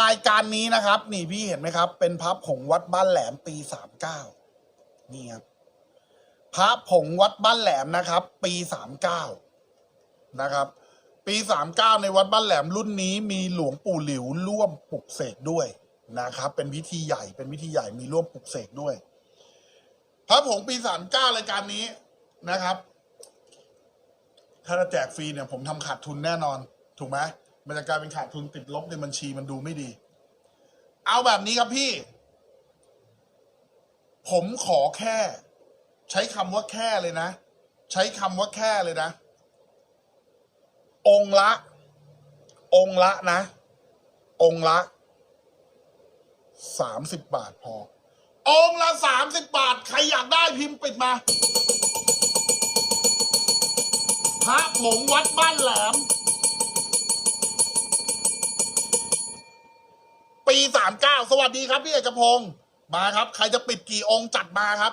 รายการนี้นะครับ นี่พี่เห็นไหมครับ เป็นพระผงวัดบ้านแหลมปีสามเก้านี่ครับพระผงวัดบ้านแหลมนะครับ ปีสามเก้านะครับ ปีสามเก้าในวัดบ้านแหลมรุ่นนี้มีหลวงปู่หลิวร่วมปลุกเสกด้วยนะครับ เป็นพิธีใหญ่เป็นพิธีใหญ่มีร่วมปลุกเสกด้วย พระผงปีสามเก้ารายการนี้นะครับ ถ้าจะแจกฟรีเนี่ยผมทำขาดทุนแน่นอน ถูกไหม มันจะกลายเป็นขาดทุนติดลบในบัญชีมันดูไม่ดี เอาแบบนี้ครับพี่ ผมขอแค่ ใช้คำว่าแค่เลยนะ ใช้คำว่าแค่เลยนะ องละ องละนะ องละสามสิบบาทพอ องละสามสิบบาท ใครอยากได้พิมพ์ปิดมาพระผงวัดบ้านแหลม ปีสามเก้าสวัสดีครับพี่เอกพงศ์มาครับ ใครจะปิดกี่องค์จัดมาครับ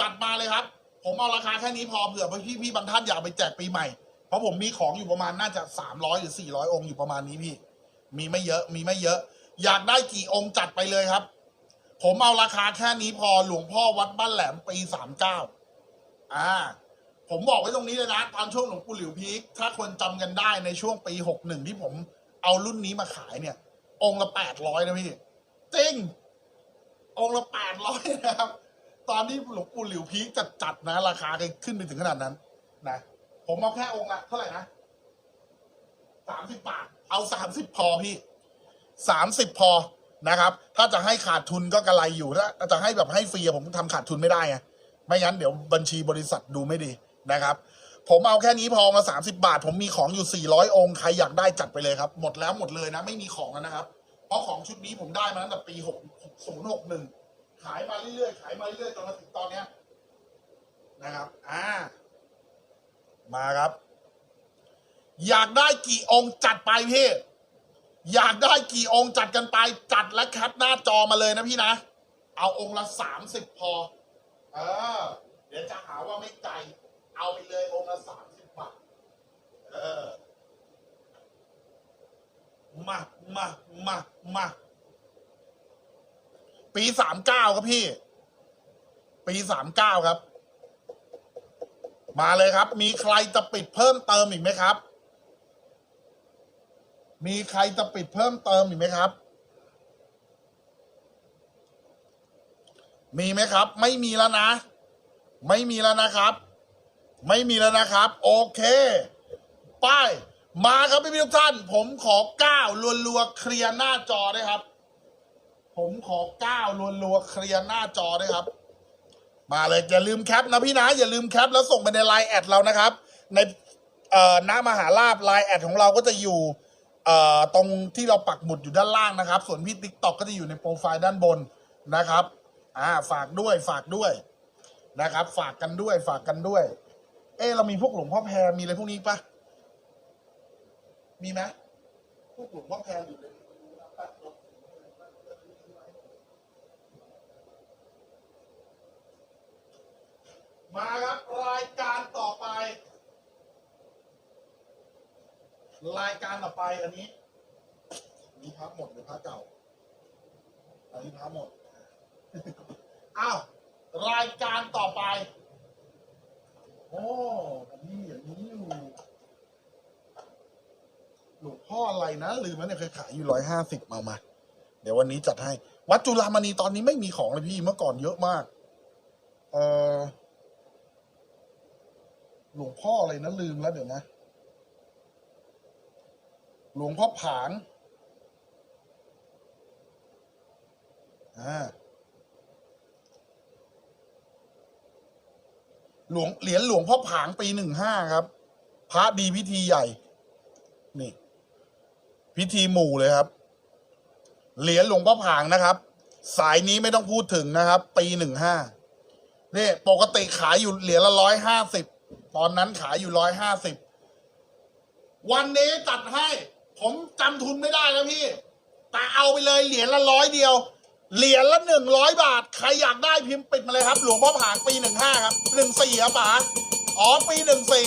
จัดมาเลยครับ ผมเอาราคาแค่นี้พอเผื่อพี่พี่บางท่านอยากไปแจกปีใหม่ เพราะผมมีของอยู่ประมาณน่าจะสามร้อยหรือสี่ร้อยองค์อยู่ประมาณนี้พี่ มีไม่เยอะ มีไม่เยอะ อยากได้กี่องค์จัดไปเลยครับ ผมเอาราคาแค่นี้พอหลวงพ่อวัดบ้านแหลมปีสามเก้าอ่าผมบอกไว้ตรงนี้เลยนะตอนช่วงหลวงปู่หลิวพีคถ้าคนจำกันได้ในช่วงปีหกหนึ่งที่ผมเอารุ่นนี้มาขายเนี่ย องค์ละแปดร้อยนะพี่จริง องค์ละแปดร้อยนะครับ ตอนที่หลวงปู่หลิวพีจัดจัดนะ ราคาก็ขึ้นไปถึงขนาดนั้น นะผมเอาแค่องค์ละเท่าไหร่นะสามสิบบาท เอาสามสิบพอพี่สามสิบพอนะครับ ถ้าจะให้ขาดทุนก็กระไรอยู่ถ้าจะให้แบบให้ฟรีผมทำขาดทุนไม่ได้ไงไม่งั้นเดี๋ยวบัญชีบริษัทดูไม่ดีนะครับ ผมเอาแค่นี้พอมาสามสิบาท ผมมีของอยู่สี่ร้อยองค์ใครอยากได้จัดไปเลยครับ หมดแล้วหมดเลยนะ ไม่มีของแล้วนะครับ เพราะของชุดนี้ผมได้มาตั้งแต่ปีหกศูนย์หกหนึ่งขายมาเรื่อยๆขายมาเรื่อยๆจนมาถึงตอนเนี้ยนะครับ อ่า มาครับ อยากได้กี่องค์จัดไปพี่อยากได้กี่องค์จัดกันไปจัดและแคปหน้าจอมาเลยนะพี่นะ เอาองค์ละสามสิบพอ เออ เดี๋ยวจะหาว่าไม่ใจ เอาไปเลยองค์ละสามสิบบาทเออมามามามาปีสามเก้าครับพี่ ปีสามเก้าครับ มาเลยครับ มีใครจะปิดเพิ่มเติมอีกไหมครับ มีใครจะปิดเพิ่มเติมอีกไหมครับ มีไหมครับ ไม่มีแล้วนะ ไม่มีแล้วนะครับ ไม่มีแล้วนะครับ โอเคไปมาครับพี่ๆทุกท่าน ผมขอก้าวรัวๆเคลียร์หน้าจอด้วยครับ ผมขอก้าวรัวๆเคลียร์หน้าจอด้วยครับ มาเลยอย่าลืมแคปนะพี่นะอย่าลืมแคปแล้วส่งไปในไลน์แอดเรานะครับ ในเอ่อหน้ามหาลาบไลน์แอดของเราก็จะอยู่เอ่อตรงที่เราปักหมุดอยู่ด้านล่างนะครับ ส่วนพี่ติ๊กต็อกก็จะอยู่ในโปรไฟล์ด้านบนนะครับอ่าฝากด้วยฝากด้วยนะครับ ฝากกันด้วยฝากกันด้วย เอะเรามีพวกหลวงพ่อแพรมีอะไรพวกนี้ปะมีไหมพวกหลวงพ่อแพรอยู่ในมาครับรายการต่อไป รายการต่อไปอันนี้มีพักหมดหรือพักเก่าอันนี้พักหมดอ้าวรายการต่อไป โอ้ผมมีอย่างนี้อยู่หลวงพ่ อะไรนะลืมแล้วเนี่ยเคยขายอยู่ร้อยห้าสิบมามาเดี๋ยววันนี้จัดให้ วัดจุฬามณีตอนนี้ไม่มีของเลยพี่เมื่อก่อนเยอะมาก เออหลวงพ่ออะไรนะลืมแล้วเดี๋ยวนะ หลวงพ่อผางอ่าหลวงเหรียญหลวงพ่อผางปีหนึ่งห้าครับ พระดีพิธีใหญ่ นี่ พิธีหมู่เลยครับ เหรียญหลวงพ่อผางนะครับ สายนี้ไม่ต้องพูดถึงนะครับ ปีหนึ่งห้านี่ปกติขายอยู่เหรียญละร้อยห้าสิบตอนนั้นขายอยู่ร้อยห้าสิบวันนี้จัดให้ ผมจำทุนไม่ได้แล้วพี่ แต่เอาไปเลยเหรียญละร้อยเดียว เหรียญละหนึ่งร้อยบาท ใครอยากได้พิมพ์ปิดมาเลยครับ หลวงพ่อผางปีหนึ่งห้าครับหนึ่งสี่ครับป๋าอ๋อปีหนึ่งสี่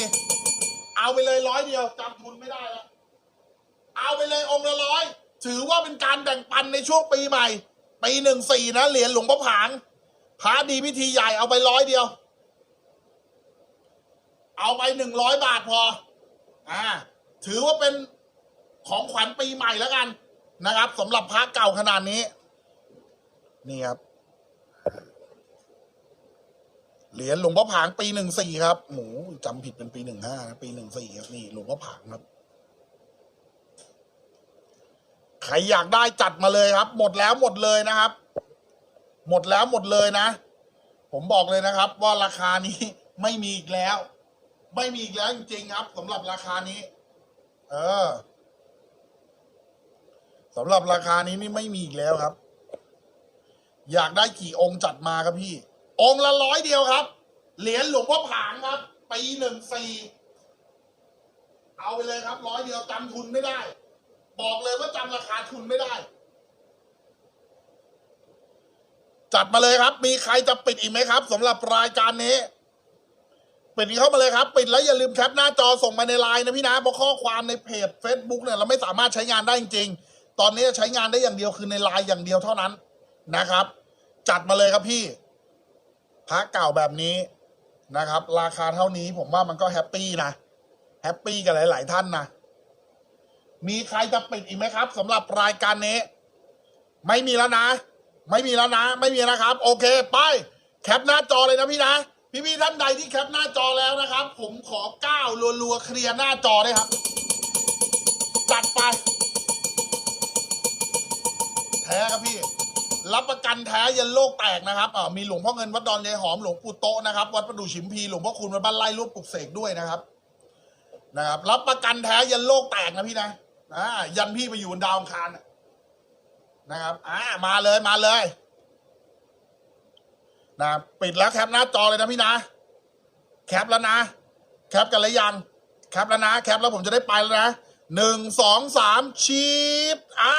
เอาไปเลยร้อยเดียวจำทุนไม่ได้แล้ว เอาไปเลยองค์ละร้อยถือว่าเป็นการแบ่งปันในช่วงปีใหม่ ปีหนึ่งสี่นะเหรียญหลวงพ่อผางพระดีพิธีใหญ่เอาไปร้อยเดียว เอาไปหนึ่งร้อยบาทพออ่าถือว่าเป็นของขวัญปีใหม่แล้วกันนะครับสำหรับพระเก่าขนาดนี้ นี่ครับเหรียญหลวงพ่อผางปีหนึ่งสี่ครับหมูจำผิดเป็นปีหนึ่งห้าปีหนึ่งสี่ครับนี่หลวงพ่อผางครับ ใครอยากได้จัดมาเลยครับ หมดแล้วหมดเลยนะครับ หมดแล้วหมดเลยนะ ผมบอกเลยนะครับ ว่าราคานี้ไม่มีอีกแล้ว ไม่มีอีกแล้วจริงๆครับสำหรับราคานี้ เออสำหรับราคานี้นี่ไม่มีอีกแล้วครับ อยากได้กี่องค์จัดมาครับพี่ องค์ละร้อยเดียวครับ เหรียญหลวงพ่อผางครับปีหนึ่งสี่เอาไปเลยครับร้อยเดียวจำทุนไม่ได้ บอกเลยว่าจำราคาทุนไม่ได้ จัดมาเลยครับ มีใครจะปิดอีกไหมครับสำหรับรายการนี้ปิดเข้ามาเลยครับ ปิดแล้วอย่าลืมแคปหน้าจอส่งมาในไลน์นะพี่นะเพราะข้อความในเพจ Facebook เนี่ยเราไม่สามารถใช้งานได้จริงๆ ตอนนี้ใช้งานได้อย่างเดียวคือในไลน์อย่างเดียวเท่านั้นนะครับ จัดมาเลยครับพี่พระเก่าแบบนี้นะครับ ราคาเท่านี้ผมว่ามันก็แฮปปี้นะแฮปปี้กับหลาย ๆ ท่านนะ มีใครจะปิดอีกไหมครับสำหรับรายการนี้ ไม่มีแล้วนะ ไม่มีแล้วนะ ไม่มีนะครับ โอเค ไป แคปหน้าจอเลยนะพี่นะพี่ๆท่านใดที่แคปหน้าจอแล้วนะครับ ผมขอก้าวรัวๆเคลียร์หน้าจอด้วยครับจัดไป แท้ครับพี่ รับประกันแท้ยันโลกแตกนะครับอ่ามีหลวงพ่อเงินวัดดอนยายหอมหลวงปู่โตนะครับ วัดประดู่ฉิมพีหลวงพ่อคุณวัดบ้านไร่รูปปลุกเสกด้วยนะครับนะครับ รับประกันแท้ยันโลกแตกนะพี่นะ อ่ายันพี่ไปอยู่บนดาวอังคารนะครับ อ่า มาเลยมาเลยนะปิดแล้วแคปหน้าจอเลยนะพี่นะ แคปแล้วนะ แคปกันแล้วยัง แคปแล้วนะ แคปแล้วผมจะได้ไปแล้วนะหนึ่งสองสามชีพอ่า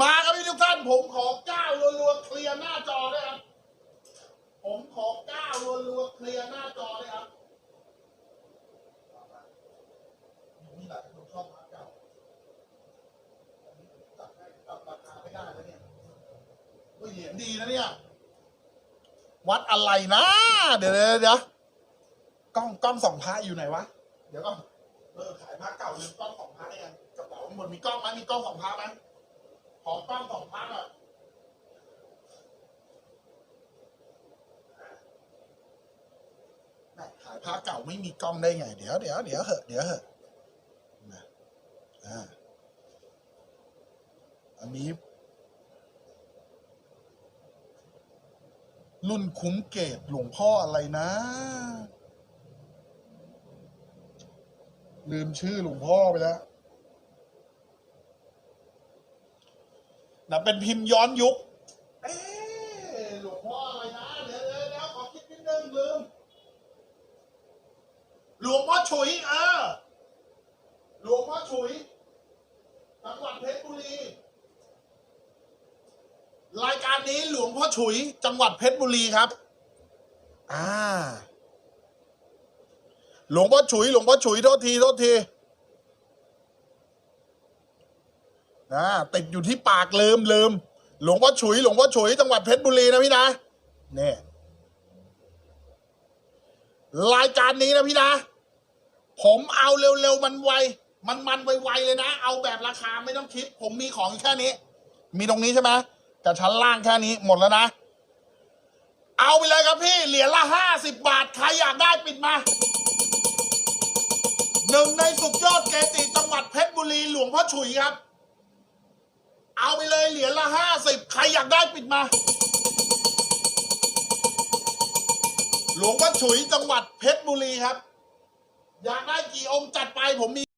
มาครับพี่ทุกท่าน ผมขอก้าวรัวๆเคลียร์หน้าจอด้วยครับ ผมขอก้าวรัวๆเคลียร์หน้าจอด้วยครับ นี่แหละผมชอบพระเก่าจับให้จับราคาไม่ได้แล้วเนี่ยเฮ้ยเหรียญ ดีนะเนี่ย วัดอะไรนะ เดี๋ยวเดี๋ยวเดี๋ยวกล้องกล้องสองพระอยู่ไหนวะ เดี๋ยวก่อนเออขายพระเก่าลืมกล้องสองพระได้ยังกระเป๋าข้างบนมีกล้องไหมมีกล้องสองพระไหมขอกล้องสองพระหน่อยขายพระเก่าไม่มีกล้องได้ไง เดี๋ยวเดี๋ยวเดี๋ยวเหอะเดี๋ยวเหอะนะอ่าอันนีุ้่นคุ้มเกตหลวงพ่ออะไรนะ ลืมชื่อหลวงพ่อไปแล้วนะเป็นพิมพ์ย้อนยุค เอ๊ะหลวงพ่ออะไรนะ เดี๋ยวเดี๋ยวเดี๋ยวขอคิดนิดนึงลืม หลวงพ่อฉุยเออ หลวงพ่อฉุยจังหวัดเพชรบุรี รายการนี้หลวง พ่อฉุยจังหวัดเพชรบุรีครับ อ่า หลวงพ่อฉุย หลวงพ่อฉุยโทษทีโทษทีนะติดอยู่ที่ปากลืมลืมหลวงพ่อฉุย หลวงพ่อฉุยจังหวัดเพชรบุรีนะพี่นะเนี่ยรายการนี้นะพี่นะ ผมเอาเร็วๆมันไว มันมันไวๆเลยนะ เอาแบบราคาไม่ต้องคิด ผมมีของแค่นี้ มีตรงนี้ใช่ไหม กับชั้นล่างแค่นี้หมดแล้วนะ เอาไปเลยครับพี่ เหรียญละห้าสิบบาท ใครอยากได้ปิดมา หนึ่งในสุดยอดเกจิจังหวัดเพชรบุรีหลวงพ่อฉุยครับ เอาไปเลยเหรียญละห้าสิบใครอยากได้ปิดมา หลวงพ่อฉุยจังหวัดเพชรบุรีครับ อยากได้กี่องค์จัดไปผมมี